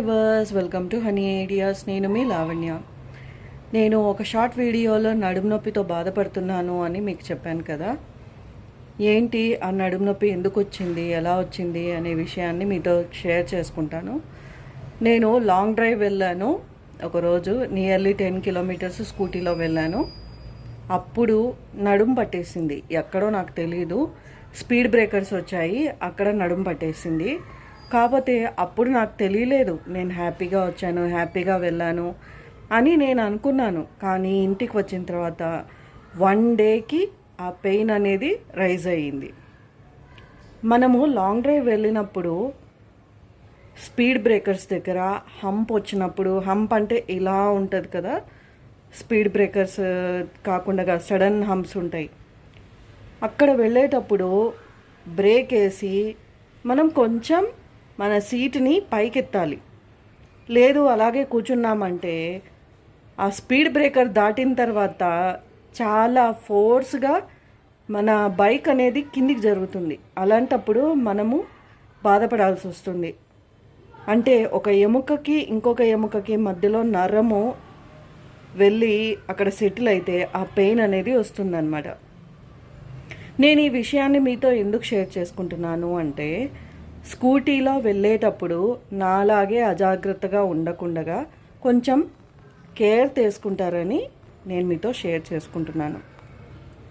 Welcome to Honey Ideas. నేను మీ లావణ్య. నేను ఒక షార్ట్ వీడియోలో నడుము నొప్పితో బాధపడుతున్నాను అని మీకు చెప్పాను కదా. ఏంటి ఆ నడుము నొప్పి ఎందుకు వచ్చింది ఎలా వచ్చింది అనే విషయాన్ని మీతో షేర్ చేసుకుంటాను. నేను లాంగ్ డ్రైవ్ వెళ్ళాను. ఒకరోజు నియర్లీ టెన్ కిలోమీటర్స్ స్కూటీలో వెళ్ళాను. అప్పుడు నడుము పట్టేసింది. ఎక్కడో నాకు తెలియదు స్పీడ్ బ్రేకర్స్ వచ్చాయి. అక్కడ నడుము పట్టేసింది. కాకపోతే అప్పుడు నాకు తెలియలేదు. నేను హ్యాపీగా వచ్చాను హ్యాపీగా వెళ్ళాను అని నేను అనుకున్నాను. కానీ ఇంటికి వచ్చిన తర్వాత వన్ డేకి ఆ పెయిన్ అనేది రైజ్ అయ్యింది. మనము లాంగ్ డ్రైవ్ వెళ్ళినప్పుడు స్పీడ్ బ్రేకర్స్ దగ్గర హంప్ వచ్చినప్పుడు హంప్ అంటే ఇలా ఉంటుంది కదా స్పీడ్ బ్రేకర్స్ కాకుండా సడన్ హంప్స్ ఉంటాయి. అక్కడ వెళ్ళేటప్పుడు బ్రేక్ వేసి మనం కొంచెం మన సీట్ని పైకెత్తాలి. లేదు అలాగే కూర్చున్నామంటే ఆ స్పీడ్ బ్రేకర్ దాటిన తర్వాత చాలా ఫోర్స్గా మన బైక్ అనేది కిందికి జరుగుతుంది. అలాంటప్పుడు మనము బాధపడాల్సి వస్తుంది. అంటే ఒక ఎముకకి ఇంకొక ఎముకకి మధ్యలో నరము వెళ్ళి అక్కడ సెటిల్ అయితే ఆ పెయిన్ అనేది వస్తుందన్నమాట. నేను ఈ విషయాన్ని మీతో ఎందుకు షేర్ చేసుకుంటున్నాను అంటే స్కూటీలో వెళ్ళేటప్పుడు నాలాగే అజాగ్రత్తగా ఉండకుండా కొంచెం కేర్ తీసుకుంటారని నేను మీతో షేర్ చేసుకుంటున్నాను.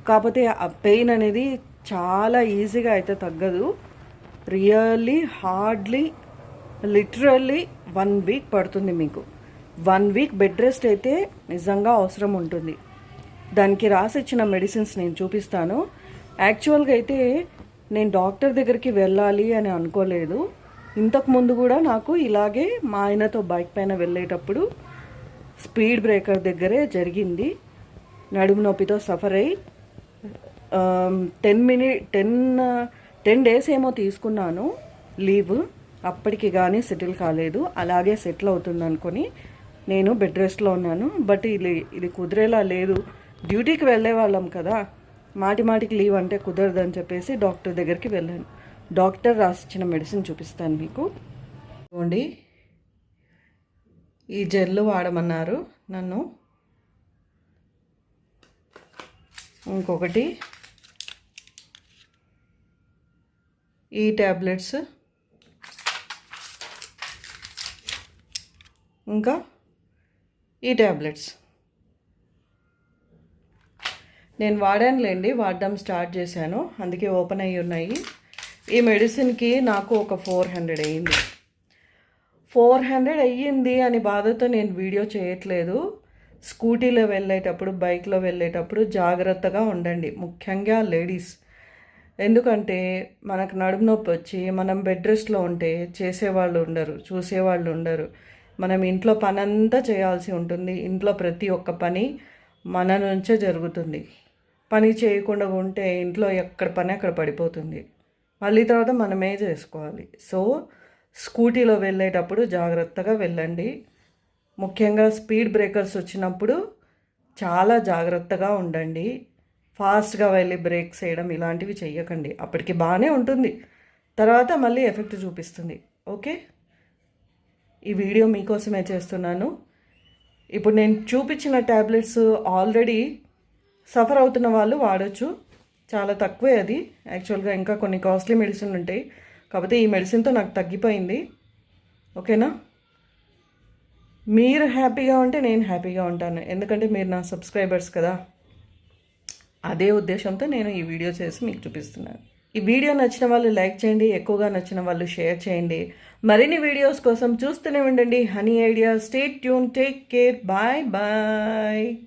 కాకపోతే ఆ పెయిన్ అనేది చాలా ఈజీగా అయితే తగ్గదు. Really hardly literally one week పడుతుంది మీకు. వన్ వీక్ బెడ్ రెస్ట్ అయితే నిజంగా అవసరం ఉంటుంది. దానికి రాసిచ్చిన మెడిసిన్స్ నేను చూపిస్తాను. యాక్చువల్గా అయితే నేను డాక్టర్ దగ్గరికి వెళ్ళాలి అని అనుకోలేదు. ఇంతకు ముందు కూడా నాకు ఇలాగే మా ఆయనతో బైక్ పైన వెళ్ళేటప్పుడు స్పీడ్ బ్రేకర్ దగ్గరే జరిగింది. నడుము నొప్పితో సఫర్ అయ్యి ten minute ten ten days ఏమో తీసుకున్నాను లీవ్. అప్పటికి కానీ సెటిల్ కాలేదు. అలాగే సెటిల్ అవుతుంది అనుకొని నేను బెడ్ రెస్ట్లో ఉన్నాను. బట్ ఇది ఇది కుదిరేలా లేదు. డ్యూటీకి వెళ్ళే వాళ్ళం కదా. మాటి మాటికి లీవ్ అంటే కుదరదని చెప్పేసి డాక్టర్ దగ్గరికి వెళ్ళాను. డాక్టర్ రాసిచ్చిన మెడిసిన్ చూపిస్తాను మీకు. చూడండి ఈ జెల్ వాడమన్నారు నన్ను. ఇంకొకటి. ఈ ట్యాబ్లెట్స్ ఇంకా ఈ ట్యాబ్లెట్స్ నేను వాడానులేండి వాడడం స్టార్ట్ చేశాను. అందుకే ఓపెన్ అయ్యి ఉన్నాయి. ఈ మెడిసిన్కి నాకు ఒక ఫోర్ హండ్రెడ్ అయ్యింది. ఫోర్ హండ్రెడ్ అయ్యింది అని బాధతో నేను వీడియో చేయట్లేదు. స్కూటీలో వెళ్ళేటప్పుడు బైక్లో వెళ్ళేటప్పుడు జాగ్రత్తగా ఉండండి. ముఖ్యంగా లేడీస్. ఎందుకంటే మనకు నడుము నొప్పి వచ్చి మనం బెడ్ రెస్ట్లో ఉంటే చేసేవాళ్ళు ఉండరు చూసేవాళ్ళు ఉండరు. మనం ఇంట్లో పని అంతా చేయాల్సి ఉంటుంది. ఇంట్లో ప్రతి ఒక్క పని మన నుంచే జరుగుతుంది. పని చేయకుండా ఉంటే ఇంట్లో ఎక్కడ పని అక్కడ పడిపోతుంది. మళ్ళీ తర్వాత మనమే చేసుకోవాలి. సో స్కూటీలో వెళ్ళేటప్పుడు జాగ్రత్తగా వెళ్ళండి. ముఖ్యంగా స్పీడ్ బ్రేకర్స్ వచ్చినప్పుడు చాలా జాగ్రత్తగా ఉండండి. ఫాస్ట్గా వెళ్ళి బ్రేక్స్ వేయడం ఇలాంటివి చెయ్యకండి. అప్పటికి బాగానే ఉంటుంది. తర్వాత మళ్ళీ ఎఫెక్ట్ చూపిస్తుంది. ఓకే? ఈ వీడియో మీకోసమే చేస్తున్నాను. ఇప్పుడు నేను చూపించిన ట్యాబ్లెట్స్ ఆల్రెడీ సఫర్ అవుతున్న వాళ్ళు వాడచ్చు. చాలా తక్కువే అది. యాక్చువల్గా ఇంకా కొన్ని కాస్ట్లీ మెడిసిన్ ఉంటాయి. కాకపోతే ఈ మెడిసిన్తో నాకు తగ్గిపోయింది. ఓకేనా? మీరు హ్యాపీగా ఉంటే నేను హ్యాపీగా ఉంటాను. ఎందుకంటే మీరు నా సబ్స్క్రైబర్స్ కదా. అదే ఉద్దేశంతో నేను ఈ వీడియో చేసి మీకు చూపిస్తున్నాను. ఈ వీడియో నచ్చిన వాళ్ళు లైక్ చేయండి. ఎక్కువగా నచ్చిన వాళ్ళు షేర్ చేయండి. మరిన్ని వీడియోస్ కోసం చూస్తూనే ఉండండి. Honey idea stay tuned take care. Bye bye.